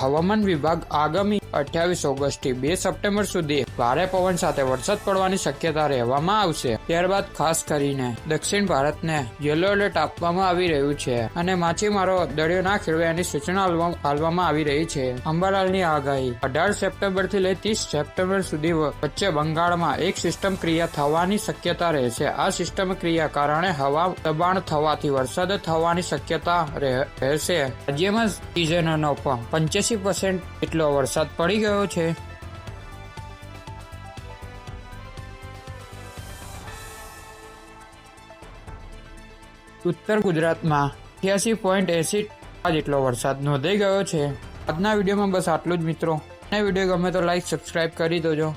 હવામાન વિભાગ આગામી અઠ્યાવીસ ઓગસ્ટથી બે સપ્ટેમ્બર સુધી ભારે પવન સાથે વરસાદ પડવાની શક્યતા રહેવામાં આવશે. ત્યારબાદ ખાસ કરીને દક્ષિણ ભારતને યલો એલર્ટ આપવામાં આવી રહ્યું છે અને માછીમારો દરિયો ના ખેડવાની સૂચના આપવામાં આવી રહી છે. અંબાલાલની આગાહી, અઢાર સપ્ટેમ્બરથી લઈ ત્રીસ સપ્ટેમ્બર સુધી વચ્ચે બંગાળમાં એક સિસ્ટમ ક્રિયા થવાની શક્યતા રહેશે. આ સિસ્ટમ ક્રિયા કારણે હવા દબાણ થવાથી વરસાદ થવાની શક્યતા રહે- રહેશે. રાજ્યમાં સિઝનનો પંચ્યાસી પર્સન્ટ એટલો વરસાદ પડી ગયો છે. ઉત્તર ગુજરાતમાં અઠ્યાસી પોઈન્ટ એસી જેટલો વરસાદ નોંધાઈ ગયો છે. આજના વિડીયોમાં બસ આટલું જ મિત્રો. અને વીડિયો ગમે તો લાઈક સબસ્ક્રાઈબ કરી દેજો.